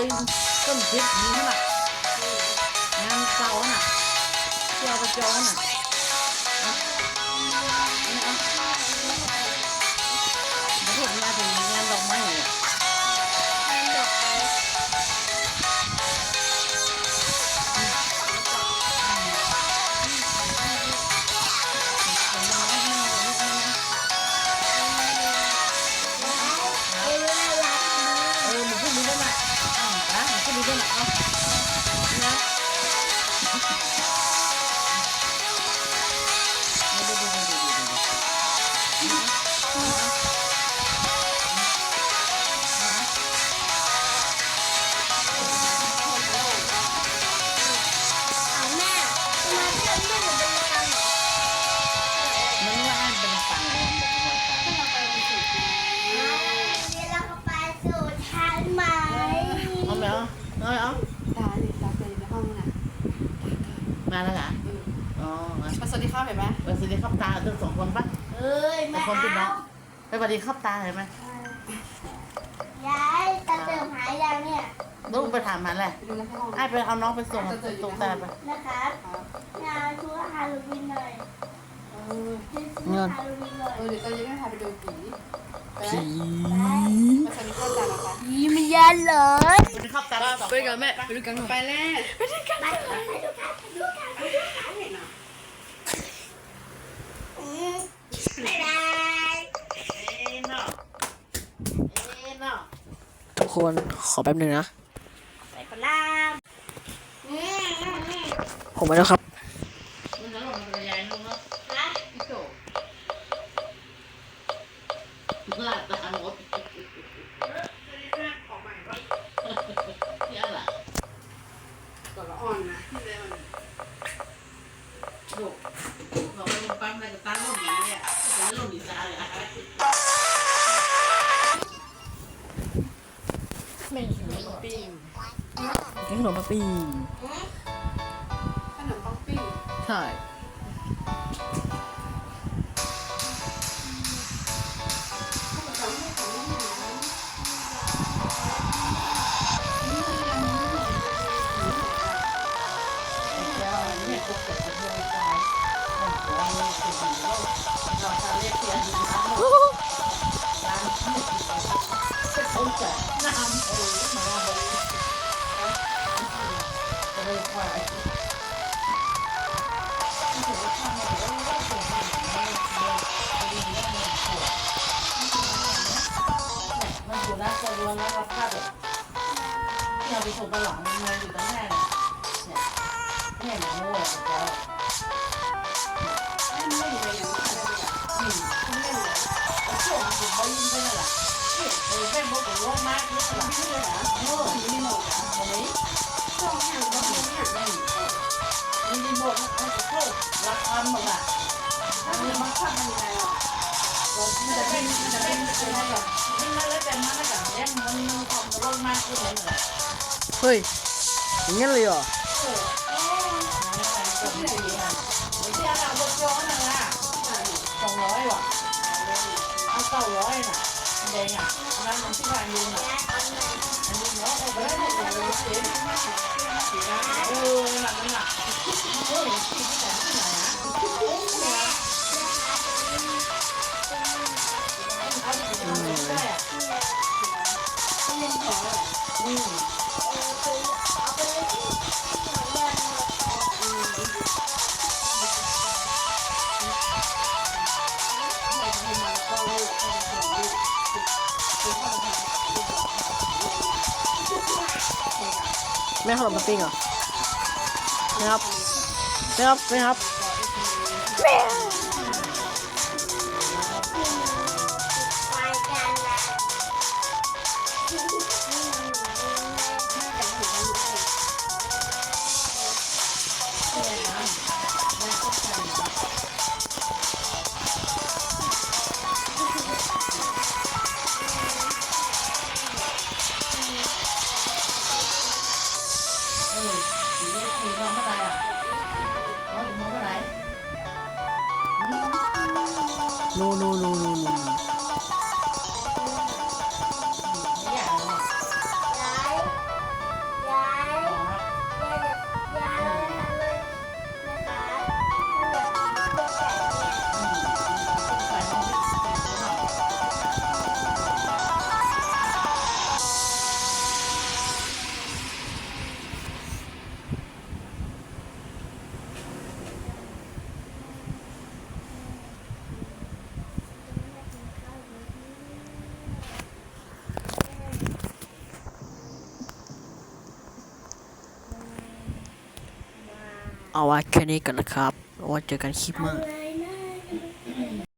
ตึงต้นพริกนี้ขนาดงานเก่าน่ะเจ้าประจองน่ะ เอาเอาเอาตาเลยตาเคยในห้องน่ะมาแล้วเหรออ๋อมามาสวัสดีครับเห็นไหมไปสวัสดีครับตาทั้งสองคนปะเอ้ยแต่ไม่คนเป็นน้อเอางไปสวัสดีครับตาเห็นไหมยายตาเติมหายยังเนี่ยลูกไปถามมันแหละไปดูในห้องไอ้ไปเอาน้องไปส่งส่งตาไปนะครับงานชุดฮาโลวีนหน่อยเออชุดฮาโลวีนหน่อยเออเดี๋ยวตอนเย็นแม่พาไปดูผีไปไหมผีมาสวัสดีครับตานะคะยี่ไม่ยันเลย สวัสดีครับตาสองไปกันแม่ไปด้วยกันไปแล้วไปด้วยกันไปด้วยกันไปด้วยกันไปด้วยกันบ๊ายบายเอ็นเนาะเอ็นเนาะทุกคนขอแป๊บหนึ่งนะไปคนล่าผมมาแล้วครับ มันจะลงมันจะใหญ่ลงเนาะ นะ พี่โจลาดตาหมดเยอะล่ะ ก่อนละอ่อนนะที่เลยมัน ลูกเราไปปั๊มอะไรกับตาลุ่มอย่างเงี้ยจะลุ่มดีจ้าเลยอะไม่หิวปิ้งนี่ขนมปังปิ้งขนมปังปิ้งใช่ มันอยู่นะจะรวนแล้วเราพลาดแบบที่เราไปส่งตลาดมันเงินอยู่ตั้งแน่เนี่ยเนี่ยเนี่ยหนูโง่แล้วไม่ไม่อยู่ในอย่างนี้เลยอะอืมคุณเล่นเลยช่วงผมไปยิงไปนั่นแหละเออแม่บอกว่าร้อนมากนี่แหละพี่เลยเหรอโอ้ผีไม่หมดอะตรงนี้ช่องแห่งร ถเนี่ยมีรีโมทมันจะเข้าราคาหมดอะอันนี้มันขับมันยังไงอะมันจะเป็นมันจะเป็นเป็นอะไรแบบนี่มันแล้วแต่มันแล้วแต่เนี่ยมันมันความร้อนมากขึ้นเลยเฮ้ยอย่างงั้เลยเหรอที่ไหนดีอะเราบดย้อนน่ะนะสองร้อยว่ะเอาเก้าร้อยน่ะแดงอะนั่นมันที่วางยืนอะอันนี้เนาะเอาไปได้หมดเลยเจ๊เออหลักหลัก ม่ขนมปังปิ้งเหรอแม่ครับไม่ครับไม่ครับ นูนูนูนูนู เอาไว้แค่นี้กันนะครับเอาไว้เจอกันคลิปหน้า